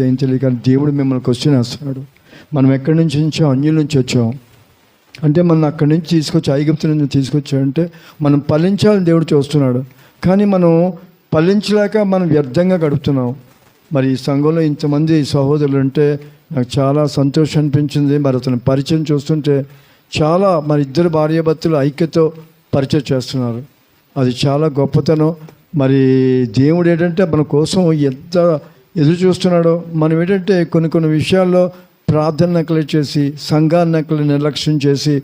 చేయించలేదు తెలియదు కానీ దేవుడు మిమ్మల్ని క్వశ్చన్ వేస్తున్నాడు. మనం ఎక్కడి నుంచి వచ్చాం? అన్యుల నుంచి వచ్చాం. అంటే మనం అక్కడి నుంచి తీసుకొచ్చి ఐగుప్తు నుంచి తీసుకొచ్చాడంటే మనం ఫలించాలని దేవుడు చూస్తున్నాడు. కానీ మనం ఫలించలేక మనం వ్యర్థంగా గడుపుతున్నాం. మరి ఈ సంఘంలో ఇంతమంది సహోదరులు ఉంటే నాకు చాలా సంతోషం అనిపించింది. మరి అతని పరిచయం చూస్తుంటే చాలా మరి ఇద్దరు భార్యాభర్తలు ఐక్యతో పరిచయం చేస్తున్నారు. అది చాలా గొప్పతనం. మరి దేవుడు ఏంటంటే మన కోసం ఎంత ఎదురు చూస్తున్నాడో. మనం ఏంటంటే కొన్ని కొన్ని విషయాల్లో ప్రార్థన నకలు చేసి సంఘాన్ని నకలు నిర్లక్ష్యం చేసి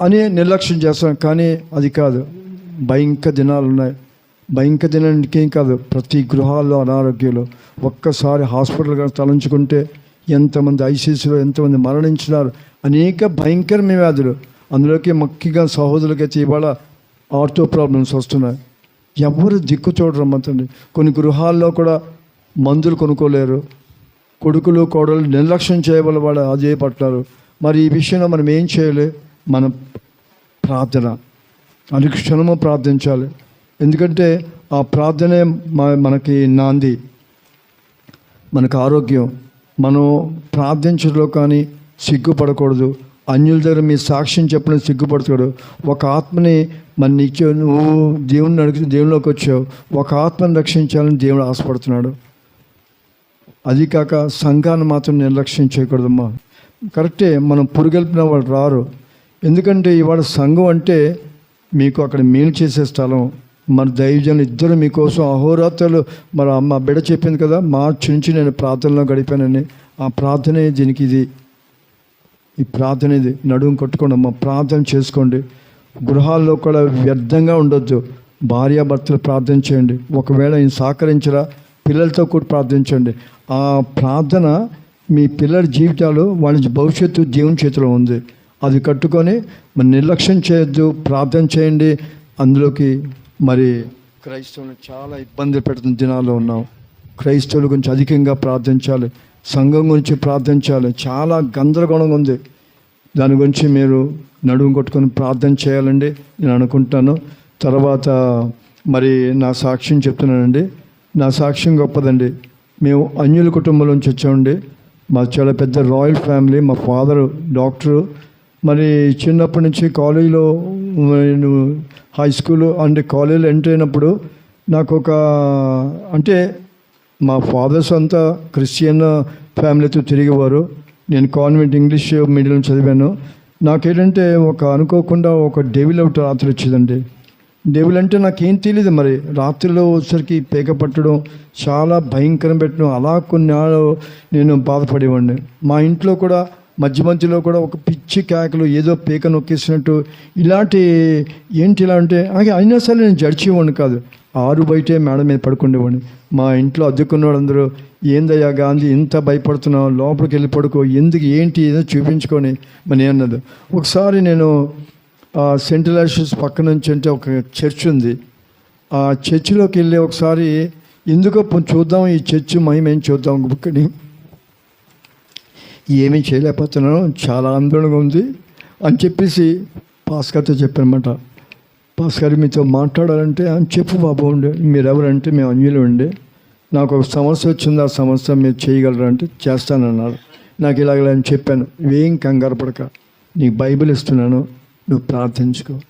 అని నిర్లక్ష్యం చేస్తాం. కానీ అది కాదు. భయంకర దినాలు ఉన్నాయి. భయంకర దినానికి ఏం కాదు. ప్రతి గృహాల్లో అనారోగ్యాలు. ఒక్కసారి హాస్పిటల్ కానీ తలంచుకుంటే ఎంతమంది ఐసీసీలో ఎంతమంది మరణించినారు. అనేక భయంకరమైన వ్యాధులు. అందులోకి ముఖ్యంగా సహోదరులకైతే ఇవాళ ఆర్థో ప్రాబ్లమ్స్ వస్తున్నాయి. ఎవరు దిక్కు చూడరు చూడరమ్మంతండి కొన్ని గృహాల్లో కూడా మందులు కొనుక్కోలేరు. కొడుకులు కోడలు నిర్లక్ష్యం చేయవల వాళ్ళు అదే పట్టారు మరి ఈ విషయంలో మనం ఏం చేయాలి? మన ప్రార్థన. అనుక్షణము ప్రార్థించాలి. ఎందుకంటే ఆ ప్రార్థనే మనకి నాంది. మనకు ఆరోగ్యం. మనం ప్రార్థించడంలో కానీ సిగ్గుపడకూడదు. అన్యుల దగ్గర మీ సాక్ష్యం చెప్పడం సిగ్గుపడకూడదు ఒక ఆత్మని మన నిత్య నువ్వు దేవుని అడిగి దేవునిలోకి వచ్చావు. ఒక ఆత్మని రక్షించాలని దేవుడు ఆశపడుతున్నాడు. అది కాక సంఘాన్ని మాత్రం నిర్లక్ష్యం చేయకూడదమ్మా. కరెక్టే మనం పురుగెల్పిన వాళ్ళు రారు. ఎందుకంటే ఇవాళ సంఘం అంటే మీకు అక్కడ మేలు చేసే స్థలం. మన దైవజనులు ఇద్దరు మీకోసం అహోరాత్రులు. మరి అమ్మ బిడ చెప్పింది కదా మార్చి నుంచి నేను ప్రార్థనలో గడిపానని. ఆ ప్రార్థనే దీనికి ఇది. ఈ ప్రార్థన ఇది. నడుము కొట్టుకోండి అమ్మ. ప్రార్థన చేసుకోండి. గృహాల్లో కూడా వ్యర్థంగా ఉండొద్దు. భార్యాభర్తలు ప్రార్థన చేయండి. ఒకవేళ ఈయన సహకరించరా పిల్లలతో కూడా ప్రార్థించండి ఆ ప్రార్థన మీ పిల్లల జీవితాలు వాళ్ళ భవిష్యత్తు జీవన చేతిలో ఉంది. అది కట్టుకొని మరి నిర్లక్ష్యం చేయొద్దు. ప్రార్థన చేయండి. అందులోకి మరి క్రైస్తవులు చాలా ఇబ్బంది పెడుతున్న దినాల్లో ఉన్నాం. క్రైస్తవుల గురించి అధికంగా ప్రార్థించాలి. సంఘం గురించి ప్రార్థించాలి. చాలా గందరగోళంగా ఉంది. దాని గురించి మీరు నడుము కొట్టుకొని ప్రార్థన చేయాలండి. నేను అనుకుంటాను. తర్వాత మరి నా సాక్ష్యం చెప్తున్నానండి. నా సాక్ష్యం గొప్పదండి. మేము అన్యుల కుటుంబం నుంచి వచ్చామండి. మా చాలా పెద్ద రాయల్ ఫ్యామిలీ మా ఫాదరు డాక్టరు. మరి చిన్నప్పటి నుంచి కాలేజీలో నేను హై స్కూల్ అండ్ కాలేజీలో ఎంటర్ అయినప్పుడు నాకు ఒక అంటే మా ఫాదర్స్ అంతా క్రిస్టియన్ ఫ్యామిలీతో తిరిగేవారు. నేను కాన్వెంట్ ఇంగ్లీష్ మీడియం చదివాను. నాకేంటంటే ఒక అనుకోకుండా ఒక డెవిల్ అవుట్ రాత్రి వచ్చిందండి. డెవిల్ అంటే నాకేం తెలియదు మరి. రాత్రిలో వచ్చేసరికి పేక పట్టడం చాలా భయంకరం పెట్టడం అలా కొన్ని నేను బాధపడేవాడిని. మా ఇంట్లో కూడా మధ్య మధ్యలో కూడా ఒక పిచ్చి కేకలు ఏదో పేక నొక్కేసినట్టు ఇలాంటి ఏంటి ఇలా అంటే అలాగే అయినా సరే నేను జడ్చేవాడిని కాదు. ఆరు బయటే మేడం మీద పడుకునేవాడిని మా ఇంట్లో అద్దెకున్న ఏందయ్యా గాంధీ ఇంత భయపడుతున్నావు? లోపలికి వెళ్ళి పడుకో. ఎందుకు? ఏంటి? ఏదో చూపించుకొని. మరి అన్నది. ఒకసారి నేను ఆ సెంట్ లాషెస్ పక్క నుంచి అంటే ఒక చర్చ్ ఉంది. ఆ చర్చిలోకి వెళ్ళి ఒకసారి ఎందుకో చూద్దాం ఈ చర్చ్ మహిమేం చూద్దాం బుక్కని. ఏమీ చేయలేకపోతున్నాను. చాలా ఆందోళనగా ఉంది. అని చెప్పేసి పాస్కర్తో చెప్పానమాట భాస్కర్ మీతో మాట్లాడాలంటే అని చెప్పు బాబు ఉండే. మీరు ఎవరంటే మేము అన్యులు ఉండే. నాకు ఒక సమస్య వచ్చింది ఆ సమస్య మీరు చేయగలరంటే చేస్తానన్నారు నాకు ఇలాగ అని చెప్పాను. ఏం కంగారు పడక. నీకు బైబిల్ ఇస్తున్నాను. నువ్వు ప్రార్థించుకో.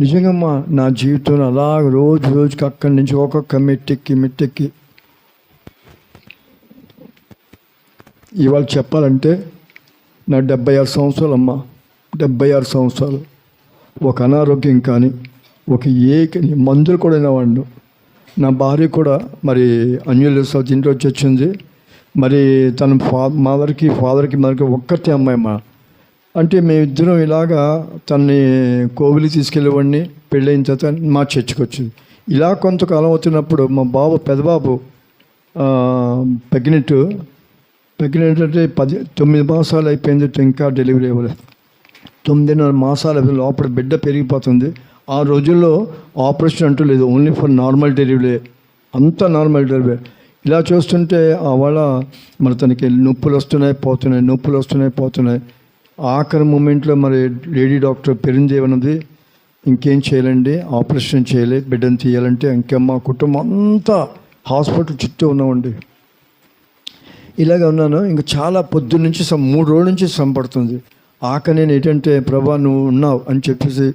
నిజంగా నా జీవితంలో అలా రోజు రోజుకి అక్కడి నుంచి ఒక్కొక్క మెట్టెక్కి మెట్టెక్కి. ఇవాళ చెప్పాలంటే నా డెబ్బై ఆరు సంవత్సరాలు అమ్మ డెబ్బై ఆరు సంవత్సరాలు. ఒక అనారోగ్యం కానీ ఒక ఏ మందులు కూడా వాడు నా భార్య కూడా మరి అన్యుల ఇంట్లో వచ్చి వచ్చింది. మరి తన ఫా మదర్కి ఫాదర్కి మదర్కి ఒక్కతే అమ్మాయి మా అంటే మేమిద్దరం ఇలాగా తన్ని కోవిలి తీసుకెళ్ళేవాడిని పెళ్ళైన తర్వాత మా చర్చికి వచ్చింది. ఇలా కొంతకాలం అవుతున్నప్పుడు మా బాబు పెదబాబు ప్రెగ్నెంట్. ప్రెగ్నెంట్ అంటే పది తొమ్మిది మాసాలు అయిపోయింది ఇంకా డెలివరీ అవ్వలేదు. తొమ్మిదిన్నర మాసాల లోపల బిడ్డ పెరిగిపోతుంది. ఆ రోజుల్లో ఆపరేషన్ అంటూ లేదు. ఓన్లీ ఫర్ నార్మల్ డెలివరీ అంతా నార్మల్ డెలివరీ ఇలా చూస్తుంటే వాళ్ళ మరి తనకి నొప్పులు వస్తున్నాయి పోతున్నాయి నొప్పులు వస్తున్నాయి పోతున్నాయి. ఆఖరి మూమెంట్లో మరి లేడీ డాక్టర్ పెరిందేవన్నది ఇంకేం చేయాలండి? ఆపరేషన్ చేయాలి బిడ్డను తీయాలంటే ఇంకా మా కుటుంబం అంతా హాస్పిటల్ చుట్టూ ఉన్నామండి. ఇలాగే ఉన్నాను. ఇంకా చాలా పొద్దున్నుంచి సమ్ సం- మూడు రోజుల నుంచి సంపడుతుంది నేను ఏంటంటే ప్రభా నువ్వు ఉన్నావు అని చెప్పేసి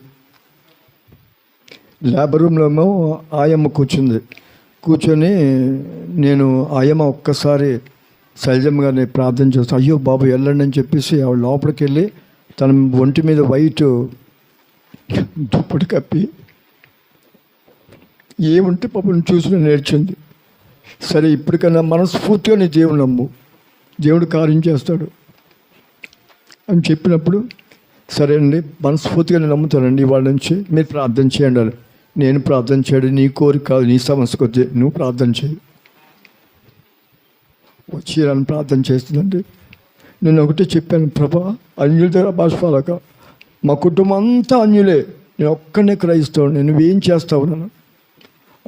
లేబర్ రూమ్లో ఏమో ఆయమ్మ కూర్చుంది. కూర్చొని నేను ఆయమ్మ ఒక్కసారి శైలజమ్మ గారిని ప్రార్థన చేస్తాను అయ్యో బాబు వెళ్ళండి అని చెప్పేసి ఆవిడ లోపలికి వెళ్ళి తన ఒంటి మీద వైట్ దుప్పటి కప్పి ఏముంటే పాపం చూసి నేర్చింది. సరే ఇప్పటికన్నా మనస్ఫూర్తిగా నీ దేవుడు నమ్ము. దేవుడు కార్యం చేస్తాడు. అని చెప్పినప్పుడు సరే అండి మనస్ఫూర్తిగా నేను నమ్ముతానండి వాళ్ళ నుంచి. మీరు ప్రార్థన చేయండి అని. నేను ప్రార్థన చేయడం నీ కోరిక కాదు నీ సమస్యకు వచ్చి నువ్వు ప్రార్థన చేయి. వచ్చి నన్ను ప్రార్థన చేస్తుందండి. నేను ఒకటే చెప్పాను ప్రభా అన్యుల దగ్గర భాషపాలక మా కుటుంబం అంతా అన్యులే. నేను ఒక్కనే క్రైస్తవు నేను ఏం చేస్తావు నన్ను?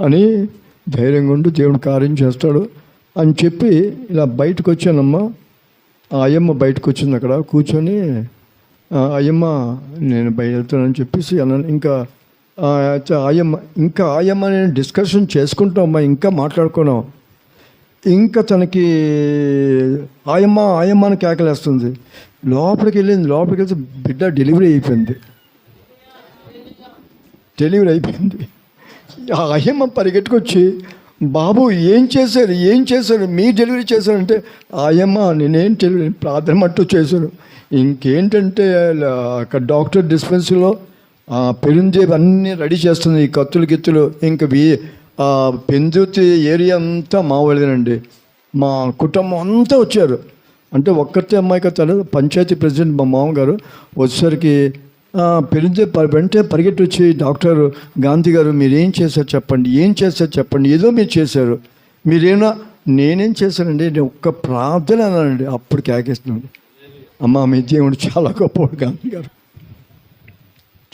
అని ధైర్యంగా ఉండి దేవుడు కార్యం చేస్తాడు అని చెప్పి ఇలా బయటకు వచ్చానమ్మా. ఆ అయ్యమ్మ బయటకు వచ్చింది అక్కడ. కూర్చొని అయ్యమ్మ నేను బయట చెప్పేసి అన్నాను ఇంకా ఆయమ్మ ఇంకా ఆయమ్మ నేను డిస్కషన్ చేసుకుంటామమ్మా ఇంకా మాట్లాడుకున్నాం. ఇంకా తనకి ఆయమ్మ ఆయమ్మ అని కేకలేస్తుంది. లోపలికి వెళ్ళింది లోపలికి వెళ్తే బిడ్డ డెలివరీ అయిపోయింది. డెలివరీ అయిపోయింది. ఆ అయ్యమ్మ పరిగెట్టుకొచ్చి బాబు ఏం చేశారు? ఏం చేశారు? మీ డెలివరీ చేశారంటే ఆయమ్మ నేనేం డెలివరీ ప్రార్థన మట్టు చేశాను ఇంకేంటంటే అక్కడ డాక్టర్ డిస్పెన్సరీలో పెరుంజేబు అన్నీ రెడీ చేస్తుంది ఈ కత్తులు గిత్తులు. ఇంకా వి ఆ పెందుతి ఏరియా అంతా మా వాళ్ళేనండి మా కుటుంబం అంతా వచ్చారు. అంటే ఒక్కరితే అమ్మాయి కదా పంచాయతీ ప్రెసిడెంట్ మా మామగారు వచ్చేసరికి పెరిగి వెంటనే పరిగెట్టి వచ్చి డాక్టర్ గాంధీ గారు మీరు ఏం చేశారు చెప్పండి ఏం చేశారు చెప్పండి ఏదో మీరు చేశారు. మీరేనా? నేనేం చేశానండి నేను ఒక్క ప్రార్థన అన్నానండి అప్పుడు కేకేస్తున్నాడు అమ్మ మీ దేవుడు చాలా గొప్పవాడు గాంధీ గారు.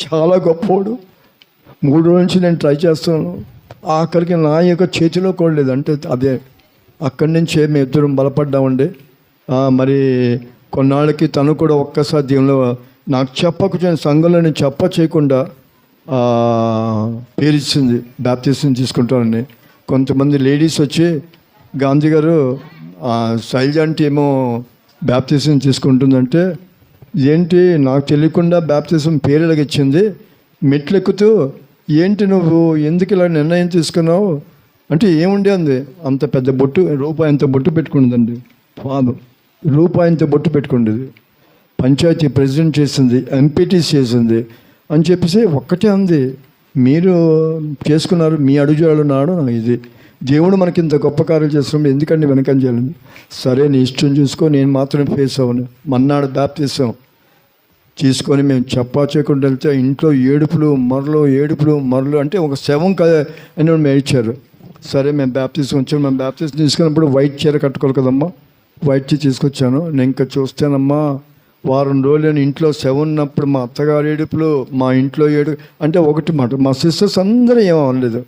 చాలా గొప్పవాడు. మూడు రోజుల నుంచి నేను ట్రై చేస్తున్నాను. ఆఖరికి నా యొక్క చేతిలో కూడలేదు అంటే అదే అక్కడి నుంచే మేము ఇద్దరం బలపడ్డామండి. మరి కొన్నాళ్ళకి తను కూడా ఒక్కసారి దీనిలో నాకు చెప్పకపోయిన సంఘంలో నేను చెప్ప చేయకుండా పేరిచ్చింది బ్యాప్తిజం తీసుకుంటానని కొంతమంది లేడీస్ వచ్చి గాంధీ గారు శైలజ అంటే ఏమో బ్యాప్తిజం తీసుకుంటుందంటే ఏంటి నాకు తెలియకుండా బ్యాప్తిజం పేరు ఇచ్చింది మెట్లు ఎక్కుతూ ఏంటి నువ్వు? ఎందుకు ఇలా నిర్ణయం తీసుకున్నావు? అంటే ఏముండే అంది? అంత పెద్ద బొట్టు రూపాయి అంత బొట్టు పెట్టుకున్నదండి. ఫాదర్ రూపాయి అంత బొట్టు పెట్టుకుండేది. పంచాయతీ ప్రెసిడెంట్ చేసింది ఎంపీటీస్ చేసింది అని చెప్పేసి ఒక్కటే అంది. మీరు చేసుకున్నారు మీ అడుగుజాడు నాడు ఇది. దేవుడు మనకి ఇంత గొప్ప కార్యాలు చేస్తున్నాం ఎందుకండి వెనకం చేయాలి సరే నీ ఇష్టం చూసుకో నేను మాత్రమే ఫేస్ అవ్వను మన్నాడు బ్యాప్తిస్తాం తీసుకొని మేము చెప్పా చేయకుండా వెళ్తే ఇంట్లో ఏడుపులు మరలు ఏడుపులు మరలు అంటే ఒక శవం కదా అని మేము ఇచ్చారు సరే మేము బ్యాప్తిస్ వచ్చాము మేము బ్యాప్తిస్ తీసుకున్నప్పుడు వైట్ చీర కట్టుకోవాలి కదమ్మా. వైట్ చీర తీసుకొచ్చాను. నేను ఇంకా చూస్తానమ్మా. వారం రోజులు ఇంట్లో సెవెన్ ఉన్నప్పుడు మా అత్తగారు ఏడుపులు మా ఇంట్లో ఏడు అంటే ఒకటి మాట మా సిస్టర్స్ అందరూ ఏమీ అనలేదు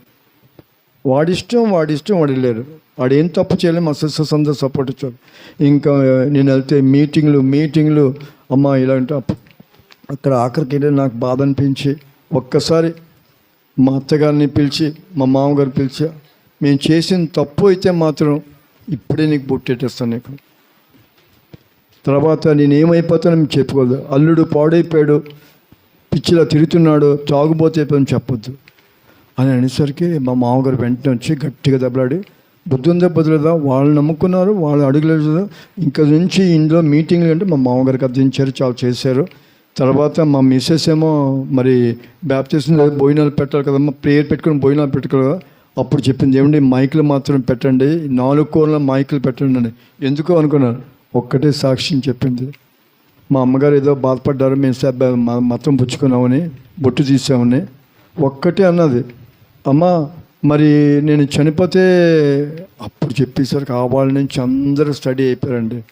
వాడిష్టం వాడిష్టం వాడు వెళ్ళారు వాడు ఏం తప్పు చేయలేదు మా సిస్టర్స్ అందరూ సపోర్ట్ ఇచ్చారు. ఇంకా నేను వెళ్తే మీటింగ్లు మీటింగ్లు అమ్మ ఇలాంటి అక్కడ ఆఖరికి వెళ్ళి నాకు బాధ అనిపించి ఒక్కసారి మా అత్తగారిని పిలిచి మా మామగారు పిలిచి మేము చేసిన తప్పు అయితే మాత్రం ఇప్పుడే నీకు బొట్టెట్టేస్తాను నీకు. తర్వాత నేను ఏమైపోతానని చెప్పుకోదు అల్లుడు పాడైపోయాడు. పిచ్చిలా తిరుగుతున్నాడు. తాగుబోతే అయిపోయిందని చెప్పొద్దు. అని అనేసరికి మా మామగారు వెంటనే వచ్చి గట్టిగా దెబ్బలాడి బుద్ధి బదులుదా వాళ్ళు నమ్ముకున్నారు. వాళ్ళు అడుగులేదు ఇంకా నుంచి ఇందులో మీటింగ్లు అంటే మా మామగారికి అర్థించారు. చాలా చేశారు. తర్వాత మా మిస్సెస్ ఏమో మరి బ్యాప్టిస్ట్ భోజనాలు పెట్టాలి కదమ్మా ప్రేయర్ పెట్టుకుని భోజనాలు పెట్టుకోవాలి కదా. అప్పుడు చెప్పింది ఏమండి? మైకులు మాత్రం పెట్టండి. నాలుగు కోర్ల మైకులు పెట్టండి అని. ఎందుకో అనుకున్నారు? ఒక్కటే సాక్ష్యం చెప్పింది. మా అమ్మగారు ఏదో బాధపడ్డారు మేము సబ్బ మతం పుచ్చుకున్నామని బొట్టు తీసామని. ఒక్కటే అన్నది. అమ్మా మరి నేను చనిపోతే అప్పుడు చెప్పేసరికి ఆ వాళ్ళ నుంచి అందరూ స్టడీ అయిపోయారండి.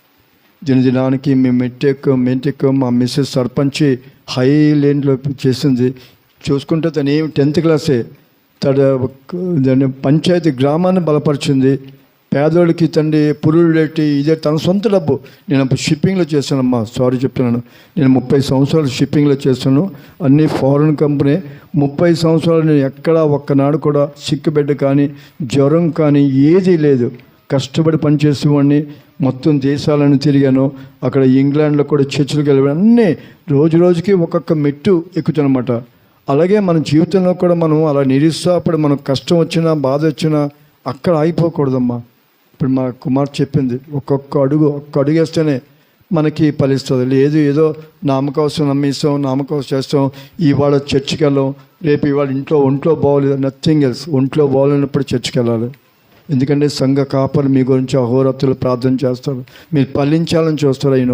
దినదినానికి మేము మెట్టెక్కు మెట్టెక్కు మా మిస్సెస్ సర్పంచ్ హై లేన్లో చేసింది. చూసుకుంటే తను ఏమి టెన్త్ క్లాసే. తన దాన్ని పంచాయతీ గ్రామాన్ని బలపరిచింది. పేదోడికి తండ్రి పురులు పెట్టి ఇదే తన సొంత డబ్బు. నేను షిప్పింగ్లో చేశానమ్మా సారీ చెప్తున్నాను. నేను ముప్పై సంవత్సరాలు షిప్పింగ్లో చేశాను. అన్ని ఫారెన్ కంపెనీ ముప్పై సంవత్సరాలు నేను ఎక్కడా ఒక్కనాడు కూడా సిక్కుబిడ్డ కానీ జ్వరం కానీ ఏదీ లేదు. కష్టపడి పనిచేసేవాడిని మొత్తం దేశాలను తిరిగాను. అక్కడ ఇంగ్లాండ్లో కూడా చర్చిలకు వెళ్ళాను అన్నీ రోజు రోజుకి ఒక్కొక్క మెట్టు ఎక్కుతానమాట అలాగే మన జీవితంలో కూడా మనం అలా నిరుత్సాహపడి మనకు కష్టం వచ్చినా బాధ వచ్చినా అక్కడ ఆగిపోకూడదమ్మా. ఇప్పుడు మా కుమార్ చెప్పింది ఒక్కొక్క అడుగు ఒక్క అడుగు వేస్తేనే మనకి ఫలిస్తుంది. లేదు ఏదో నామకోసం నమ్మేస్తాం నామకోసం చేస్తాం ఇవాళ చర్చికి వెళ్ళాం రేపు ఇవాళ ఇంట్లో ఒంట్లో బాగోలేదు నథింగ్ ఎల్స్ ఒంట్లో బాగోలేనప్పుడు చర్చికి వెళ్ళాలి. ఎందుకంటే సంఘ కాపలు మీ గురించి అహోరాత్రులు ప్రార్థన చేస్తారు. మీరు ఫలించాలని చూస్తారు ఆయన.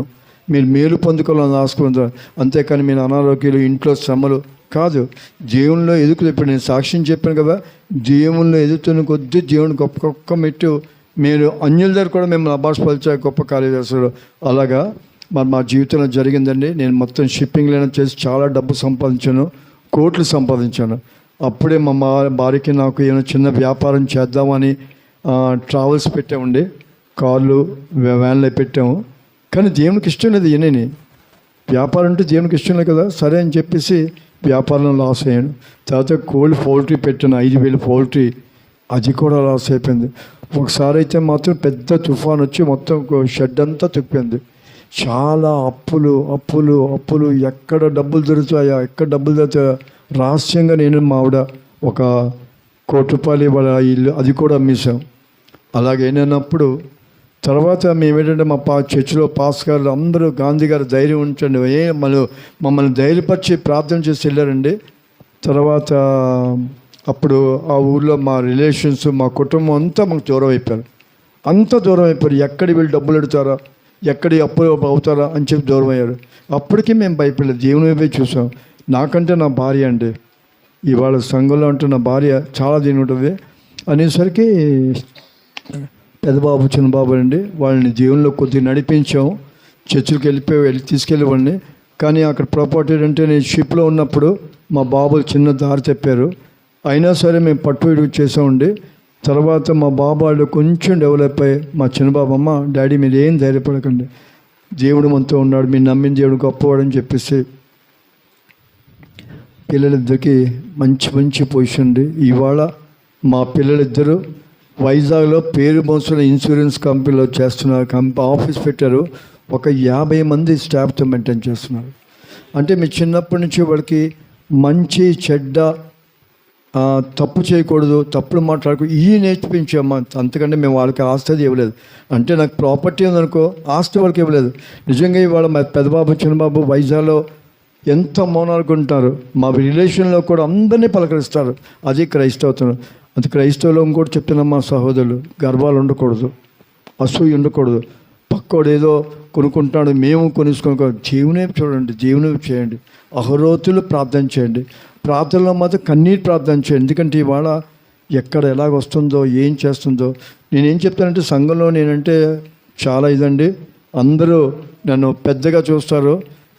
మీరు మేలు పొందుకోవాలని ఆసుకుంటారు అంతేకాని మీరు అనారోగ్యాలు ఇంట్లో శ్రమలు కాదు. జీవనంలో ఎదుగుతుంది ఇప్పుడు నేను సాక్ష్యం చెప్పాను కదా జీవనంలో ఎదుగుతున్న కొద్దీ జీవన గొప్ప గొప్ప మెట్టు మీరు అన్యుల దగ్గర కూడా మిమ్మల్ని అభాషపరిచే గొప్ప కార్యదర్శులు. అలాగా మరి మా జీవితంలో జరిగిందండి. నేను మొత్తం షిప్పింగ్ లైన్ చేసి చాలా డబ్బు సంపాదించాను. కోట్లు సంపాదించాను. అప్పుడే మా మా భార్యకి నాకు ఏమైనా చిన్న వ్యాపారం చేద్దామని ట్రావెల్స్ పెట్టామండి. కార్లు వ్యాన్లో పెట్టాము. కానీ దేవునికి ఇష్టం లేదు ఈయనని వ్యాపారం అంటే దేవునికి ఇష్టం లేదు కదా. సరే అని చెప్పేసి వ్యాపారంలో లాస్ అయ్యాను. తర్వాత కోల్డ్ పౌల్ట్రీ పెట్టాను. ఐదు వేలు పౌల్ట్రీ. అది కూడా లాస్ అయిపోయింది ఒకసారి అయితే మాత్రం పెద్ద తుఫాన్ వచ్చి మొత్తం షెడ్ అంతా తిప్పింది. చాలా అప్పులు అప్పులు అప్పులు. ఎక్కడ డబ్బులు దొరుకుతాయా? ఎక్కడ డబ్బులు దొరుకుతాయా? రహస్యంగా నేను మా ఆవిడ ఒక కోటి రూపాయలు ఆ ఇల్లు అది కూడా అమ్మేశాం. అలాగే తర్వాత మేము ఏంటంటే మా పా చర్చిలో పాస్ గారు అందరూ గాంధీ గారు ధైర్యం ఉంచండి. ఏ మళ్ళీ మమ్మల్ని ధైర్యపరిచి ప్రార్థన చేసి వెళ్ళారండి. తర్వాత అప్పుడు ఆ ఊర్లో మా రిలేషన్స్ మా కుటుంబం అంతా మాకు దూరం అయిపోయారు. అంత దూరం అయిపోయారు. ఎక్కడి వీళ్ళు డబ్బులు ఎడతారా ఎక్కడి అప్పు అవుతారా అని చెప్పి దూరం అయ్యారు. అప్పటికి మేము భయపడలేదు. దేవుని వైపే చూసాం. నాకంటే నా భార్య అండి. ఇవాళ సంఘంలో అంటే నా భార్య చాలా దీని ఉంటుంది అనేసరికి పెద్దబాబు చిన్నబాబు అండి. వాళ్ళని జీవనంలో కొద్దిగా నడిపించాం. చర్చికి వెళ్ళిపోయి వెళ్ళి తీసుకెళ్ళేవాడిని. కానీ అక్కడ ప్రాపర్టీ అంటే నేను షిప్లో ఉన్నప్పుడు మా బాబులు చిన్న దారి చెప్పారు అయినా సరే మేము పట్టు ఇడుగు చేసామండి తర్వాత మా బాబు వాళ్ళు కొంచెం డెవలప్ అయ్యి మా చిన్నబాబమ్మ డాడీ మీరు ఏం ధైర్యపడకండి. దేవుడు మనతో ఉన్నాడు మీరు నమ్మిన దేవుడు గొప్పవాడని చెప్పేసి పిల్లలిద్దరికి మంచి మంచి పొజిషన్ ఉంది. ఇవాళ మా పిల్లలిద్దరూ వైజాగ్లో పేరు మోసిన ఇన్సూరెన్స్ కంపెనీలో చేస్తున్నారు. కంపెనీ ఆఫీస్ పెట్టారు. ఒక యాభై మంది స్టాఫ్తో మెయింటైన్ చేస్తున్నారు. అంటే మీ చిన్నప్పటి నుంచి వాళ్ళకి మంచి చెడ్డ తప్పు చేయకూడదు తప్పుడు మాట్లాడకూడదు ఈ నేర్పించామ్మా అంతకంటే మేము వాళ్ళకి ఆస్తి అది ఇవ్వలేదు. అంటే నాకు ప్రాపర్టీ ఉందనుకో ఆస్తి వాళ్ళకి ఇవ్వలేదు. నిజంగా ఇవాళ మా పెద్దబాబు చిన్నబాబు వైజాగ్లో ఎంత మౌనాలుగా ఉంటారు. మా రిలేషన్లో కూడా అందరినీ పలకరిస్తారు. అది క్రైస్తవతను. అది క్రైస్తవులో కూడా చెప్తున్నా మా సహోదరులు గర్వాలు ఉండకూడదు అసూయ ఉండకూడదు. పక్కోడు ఏదో కొనుక్కుంటాడు మేము కొనుక్కోకూడదు జీవనే చూడండి జీవనే చేయండి అహరోతులు ప్రార్థన చేయండి ప్రార్థనలో మాత్రం కన్నీరు ప్రార్థన చేయండి ఎందుకంటే ఇవాళ ఎక్కడ ఎలాగ వస్తుందో ఏం చేస్తుందో నేనేం చెప్తానంటే సంఘంలో నేనంటే చాలా ఇదండి. అందరూ నన్ను పెద్దగా చూస్తారు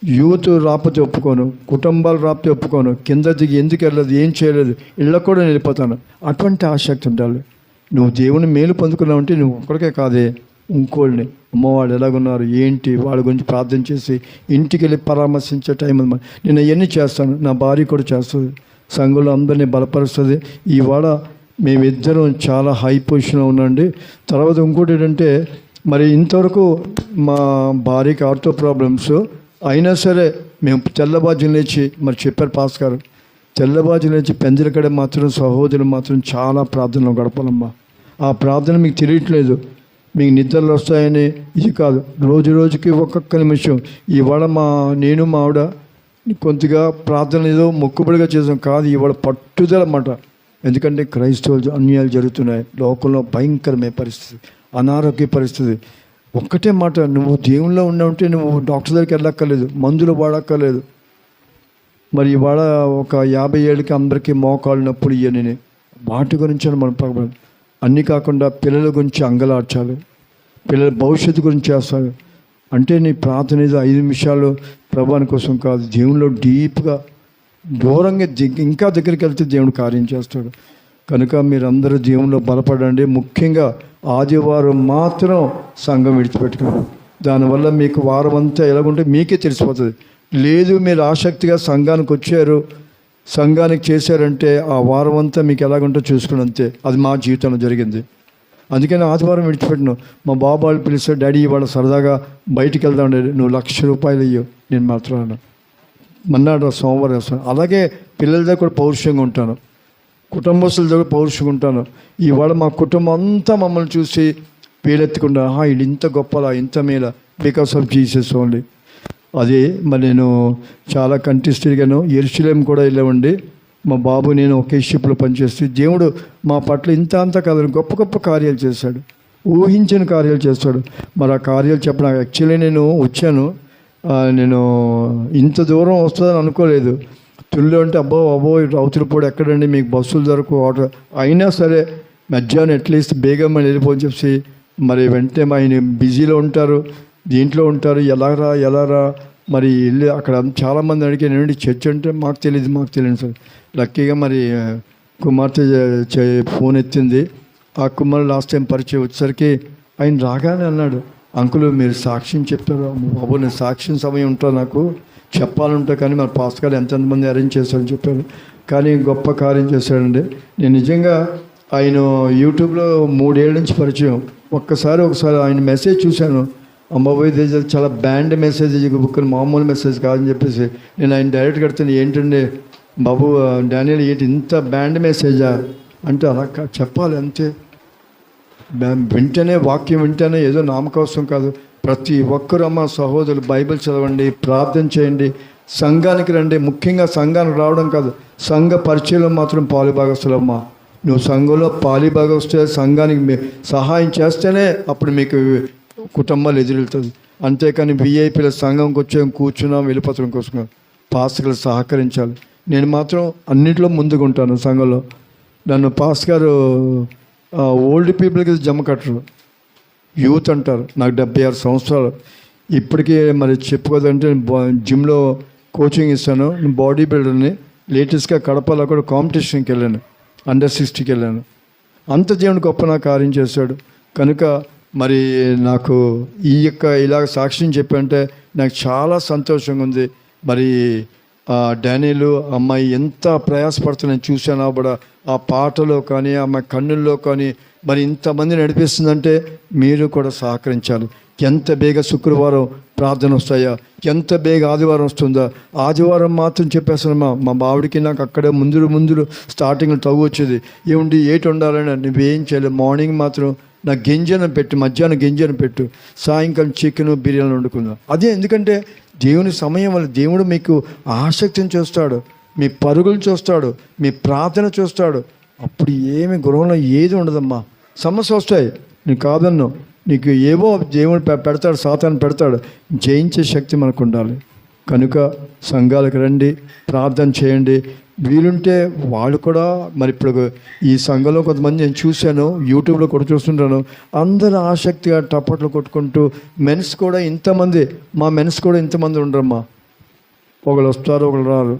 యూత్ రాకపోతే ఒప్పుకోను కుటుంబాలు రాకపోతే ఒప్పుకోను కింద దిగి ఎందుకు వెళ్ళలేదు ఏం చేయలేదు ఇళ్ళకు కూడా నేను వెళ్ళిపోతాను. అటువంటి ఆసక్తి ఉండాలి. నువ్వు దేవుని మేలు పొందుకున్నావు అంటే నువ్వు ఒక్కడికే కాదే. ఇంకోళ్ళని అమ్మవాళ్ళు ఎలాగున్నారు? ఏంటి? వాళ్ళ గురించి ప్రార్థన చేసి ఇంటికి వెళ్ళి పరామర్శించే టైం అనమాట నేను అవన్నీ చేస్తాను. నా భార్య కూడా చేస్తుంది. సంఘంలో అందరినీ బలపరుస్తుంది. ఇవాళ మేమిద్దరం చాలా హై పొజిషన్లో ఉండండి తర్వాత ఇంకోటి ఏంటంటే మరి ఇంతవరకు మా భార్యకి ఆర్థో ప్రాబ్లమ్స్ అయినా సరే మేము తెల్లబాజు లేచి మరి చెప్పారు పాస్ గారు. తెల్లబాజు లేచి పెంజలకడ మాత్రం సహోదరులు మాత్రం చాలా ప్రార్థనలు గడపాలమ్మా. ఆ ప్రార్థన మీకు తెలియట్లేదు. మీకు నిద్రలు వస్తాయని ఇది కాదు. రోజు రోజుకి ఒక్కొక్క నిమిషం. ఇవాళ మా నేను మా ఆవిడ కొద్దిగా ప్రార్థన ఏదో మొక్కుబడిగా చేసాం. కాదు ఇవాళ పట్టుదల అన్నమాట ఎందుకంటే క్రైస్తవులు అన్యాయాలు జరుగుతున్నాయి. లోకంలో భయంకరమైన పరిస్థితి. అనారోగ్య పరిస్థితి. ఒక్కటే మాట. నువ్వు దేవుల్లో ఉన్నావుంటే నువ్వు డాక్టర్ దగ్గరికి వెళ్ళక్కర్లేదు. మందులు వాడక్కర్లేదు. మరి ఇవాళ ఒక యాభై ఏళ్ళకి అందరికీ మోకాళ్ళు నొప్పులు ఇవన్నీ వాటి గురించి మనం పగబడాలి అన్నీ కాకుండా పిల్లల గురించి అంగలార్చాలి పిల్లల భవిష్యత్తు గురించి చేస్తాడు అంటే నీ ప్రార్థన ఏదో ఐదు నిమిషాలు ప్రభాని కోసం కాదు దేవునిలో డీప్గా దూరంగా ఇంకా దగ్గరికి వెళ్తే దేవుడు కార్యం చేస్తాడు. కనుక మీరందరూ దేవునిలో బలపడండి. ముఖ్యంగా ఆదివారం మాత్రం సంఘం విడిచిపెట్టుకోండి. దానివల్ల మీకు వారం అంతా ఎలాగుంటే మీకే తెలిసిపోతుంది. లేదు మీరు ఆసక్తిగా సంఘానికి వచ్చారు సంఘానికి చేశారంటే ఆ వారం అంతా మీకు ఎలాగుంటో చూసుకుని అంతే అది మా జీవితంలో జరిగింది. అందుకని ఆదివారం విడిచిపెట్టను. మా బాబు వాళ్ళు పిలిస్తే డాడీ ఇవాళ సరదాగా బయటికి వెళ్దాం డాడీ నువ్వు లక్ష రూపాయలు ఇయ్యు నేను మాట్లాడాను మన్నాడు సోమవారం వేస్తాను అలాగే పిల్లల దగ్గర కూడా పౌరుషంగా ఉంటాను. కుటుంబస్తుల దగ్గర పౌరుషంగా ఉంటాను. ఇవాళ మా కుటుంబం అంతా మమ్మల్ని చూసి పేలెత్తకుండా ఆహా వీళ్ళు ఇంత గొప్పలా ఇంత మేల బికాస్ ఆఫ్ జీసస్ ఓన్లీ అది మరి నేను చాలా కంట్రీస్ తిరిగాను. ఎరుసలేం కూడా వెళ్ళామండి. మా బాబు నేను ఒకే షిప్లో పనిచేస్తే దేవుడు మా పట్ల ఇంత అంత కాదని గొప్ప గొప్ప కార్యాలు చేశాడు. ఊహించిన కార్యాలు చేస్తాడు. మరి ఆ కార్యాలు చెప్పడం యాక్చువల్లీ నేను వచ్చాను. నేను ఇంత దూరం వస్తుందని అనుకోలేదు. తుల్లో అంటే అబ్బో అబ్బో రౌతులపూడి ఎక్కడండి? మీకు బస్సులు దొరకు ఆటో. అయినా సరే మధ్యాహ్నం అట్లీస్ట్ బేగం అని వెళ్ళిపోని చెప్పి మరి వెంటనే మా ఆయన బిజీలో ఉంటారు. దీంట్లో ఉంటారు ఎలా రా ఎలా రా. మరి వెళ్ళి అక్కడ చాలామంది అడిగాను ఏంటి చర్చ్ అంటే మాకు తెలియదు మాకు తెలియదు సార్. లక్కీగా మరి కుమార్తె చే- ఫోన్ ఎత్తింది. ఆ కుమారుడు లాస్ట్ టైం పరిచయం వచ్చేసరికి ఆయన రాగానే అన్నాడు అంకులు మీరు సాక్ష్యం చెప్పారు బాబు నేను సాక్ష్యం సమయం ఉంటా నాకు. చెప్పాలంటే కానీ మరి పాస్ గారు ఎంతమంది అరేంజ్ చేశారని చెప్పారు. కానీ గొప్ప కార్యం చేశాడండి. నేను నిజంగా ఆయన యూట్యూబ్లో మూడేళ్ళ నుంచి పరిచయం. ఒక్కసారి ఒకసారి ఆయన మెసేజ్ చూశాను. అమ్మబాబు ఇది చాలా బ్యాండ్ మెసేజ్ బుక్ మామూలు మెసేజ్ కాదని చెప్పేసి నేను ఆయన డైరెక్ట్ కడుతుంది ఏంటండి బాబు డానియల్ ఏంటి ఇంత బ్యాండ్ మెసేజా? అంటే అలా కా- చెప్పాలి అంతే. వింటేనే వాక్యం వింటేనే ఏదో నామకోసం కాదు. ప్రతి ఒక్కరు అమ్మ సహోదరులు బైబిల్ చదవండి ప్రార్థన చేయండి సంఘానికి రండి. ముఖ్యంగా సంఘానికి రావడం కాదు సంఘ పరిచయంలో మాత్రం పాలుభాగస్తులమ్మా నువ్వు సంఘంలో పాలిభాగస్తే సంఘానికి మీ- సహాయం చేస్తేనే అప్పుడు మీకు కుటుంబాలు ఎదురెళ్తుంది. అంతేకాని విఐపీల సంఘంకి వచ్చే కూర్చున్నాం వెళ్ళిపోతాం కోసం పాస్టర్లు సహకరించాలి. నేను మాత్రం అన్నింటిలో ముందుగా ఉంటాను సంఘంలో. నన్ను పాస్ గారు ఓల్డ్ పీపుల్కి జమ కట్టరు. యూత్ అంటారు. నాకు డెబ్బై ఆరు సంవత్సరాలు. ఇప్పటికీ మరి చెప్పుకోదంటే నేను జిమ్లో కోచింగ్ ఇస్తాను. నేను బాడీ బిల్డర్ని. లేటెస్ట్గా కడపలో కూడా కాంపిటీషన్కి వెళ్ళాను. అండర్ సిక్స్టీకి వెళ్ళాను. అంత దేవుని గొప్ప నా కార్యం చేశాడు. కనుక మరి నాకు ఈ యొక్క ఇలాగ సాక్ష్యం చెప్పంటే నాకు చాలా సంతోషంగా ఉంది. మరి ఆ డానియలు అమ్మాయి ఎంత ప్రయాసపడుతుందని చూశాను కూడా ఆ పాటలో కానీ ఆమె కన్నుల్లో కానీ మరి ఇంతమంది నడిపిస్తుందంటే మీరు కూడా సహకరించాలి. ఎంత బేగ శుక్రవారం ప్రార్థన వస్తాయా? ఎంత బేగ ఆదివారం వస్తుందా? ఆదివారం మాత్రం చెప్పేస్తాను మా మా బావిడికి నాకు అక్కడే ముందు ముందు స్టార్టింగ్ తవ్వు వచ్చేది. ఏముండి ఏటి ఉండాలని నువ్వేం చేయలేదు. మార్నింగ్ మాత్రం నా గింజను పెట్టు మధ్యాహ్నం గింజను పెట్టు సాయంకాలం చికెన్ బిర్యానీ వండుకుందాం. అదే ఎందుకంటే దేవుని సమయం వల్ల దేవుడు మీకు ఆసక్తిని చూస్తాడు మీ పరుగులు చూస్తాడు మీ ప్రార్థన చూస్తాడు. అప్పుడు ఏమి గృహంలో ఏది ఉండదమ్మా. సమస్య వస్తాయి. నీకు కాదన్ను. నీకు ఏవో దేవుడు పెడతాడు సాతాన్ని పెడతాడు. జయించే శక్తి మనకు ఉండాలి. కనుక సంఘాలకు రండి ప్రార్థన చేయండి వీలుంటే వాళ్ళు కూడా మరి ఇప్పుడు ఈ సంఘంలో కొంతమంది నేను చూశాను యూట్యూబ్లో కూడా చూస్తుంటాను. అందరు ఆసక్తిగా టప్పట్లు కొట్టుకుంటూ మెన్స్ కూడా ఇంతమంది మా మెన్స్ కూడా ఇంతమంది ఉండరమ్మా. ఒకళ్ళు వస్తారు ఒకళ్ళు రారు.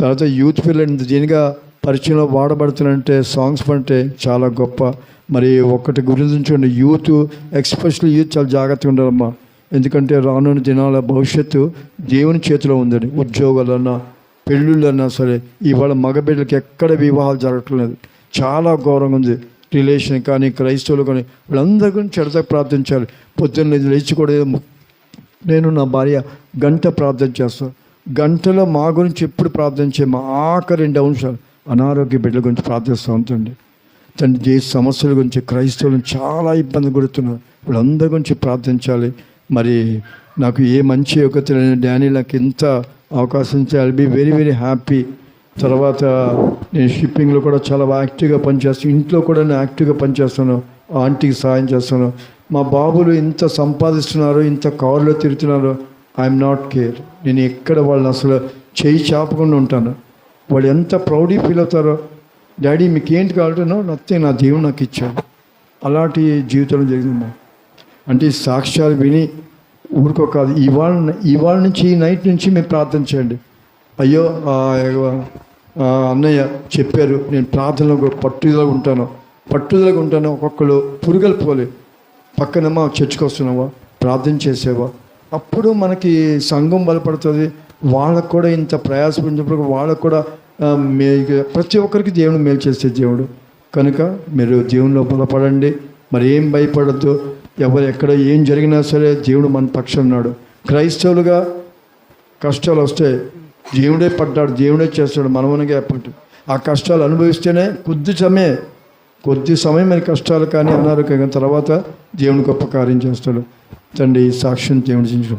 తర్వాత యూత్ పిల్లలు దీనిగా పరిచయంలో వాడబడుతున్నంటే సాంగ్స్ అంటే చాలా గొప్ప. మరి ఒక్కటి గురించి యూత్ ఎక్స్పెషల్లీ యూత్ చాలా జాగ్రత్తగా ఉండాలమ్మా. ఎందుకంటే రానున్న దినాల భవిష్యత్తు దేవుని చేతిలో ఉందండి ఉద్యోగాలన్నా పెళ్ళిళ్ళన్నా సరే ఇవాళ మగబిడ్డలకి ఎక్కడ వివాహాలు జరగట్లేదు. చాలా ఘోరంగా ఉంది. రిలేషన్ కానీ క్రైస్తవులు కానీ వీళ్ళందరి గురించి చెడత ప్రార్థించాలి పొద్దున్న లేచి కూడా నేను నా భార్య గంట ప్రార్థన చేస్తాను గంటలో మా గురించి ఎప్పుడు ప్రార్థన చేయ మా ఆఖరి రెండు అంశాలు అనారోగ్య బిడ్డల గురించి ప్రార్థిస్తూ ఉంటుంది తండ్రి ఏ సమస్యల గురించి క్రైస్తవులను చాలా ఇబ్బంది పడుతున్నారు వీళ్ళందరి గురించి ప్రార్థించాలి. మరి నాకు ఏ మంచి యోగ్యత లేని డానీ నాకు ఎంత అవకాశం ఇచ్చి బి వెరీ వెరీ హ్యాపీ తర్వాత నేను షిప్పింగ్లో కూడా చాలా యాక్టివ్గా పనిచేస్తాను. ఇంట్లో కూడా నేను యాక్టివ్గా పనిచేస్తాను. ఆంటీకి సహాయం చేస్తాను. మా బాబులు ఇంత సంపాదిస్తున్నారు ఇంత కారులో తిరుగుతున్నారు. ఐఎమ్ నాట్ కేర్ నేను ఎక్కడ వాళ్ళని అసలు చేయి చాపకుండా ఉంటాను. వాళ్ళు ఎంత ప్రౌడీ ఫీల్ అవుతారో. డాడీ మీకేంటి ఏంటి కావాలంటే నా దేవుడు నాకు ఇచ్చాడు. అలాంటి జీవితంలో జరిగింది అంటే సాక్ష్యాలు విని ఊరుకో కాదు. ఇవాళ ఇవాళ నుంచి ఈ నైట్ నుంచి మేము ప్రార్థన చేయండి. అయ్యో అన్నయ్య చెప్పారు నేను ప్రార్థనలో కూడా పట్టుదల ఉంటాను. పట్టుదలగా ఉంటాను. ఒక్కొక్కరు పురుగలు పోలే. పక్కనమ్మా చర్చికి వస్తున్నావా? ప్రార్థన చేసేవా? అప్పుడు మనకి సంఘం బలపడుతుంది. వాళ్ళకు కూడా ఇంత ప్రయాసపడినప్పుడు వాళ్ళకు కూడా ఆ, మే ప్రతి ఒక్కరికి దేవుడు మేలు చేసే దేవుడు. కనుక మీరు దేవునిలో బలపడండి. మరి ఏం భయపడద్దు. ఎవరు ఎక్కడ ఏం జరిగినా సరే దేవుడు మన పక్షం ఉన్నాడు. క్రైస్తవులుగా కష్టాలు వస్తాయి దేవుడే పడ్డాడు దేవుడే చేస్తాడు మనమనగా పట్టు ఆ కష్టాలు అనుభవిస్తేనే కొద్ది సమయం కొద్ది సమయమైన కష్టాలు కానీ అనారోగ్యం తర్వాత దేవుని గొప్ప కార్యం చేస్తాడు. తండ్రి ఈ సాక్ష్యం దేవుడు చించు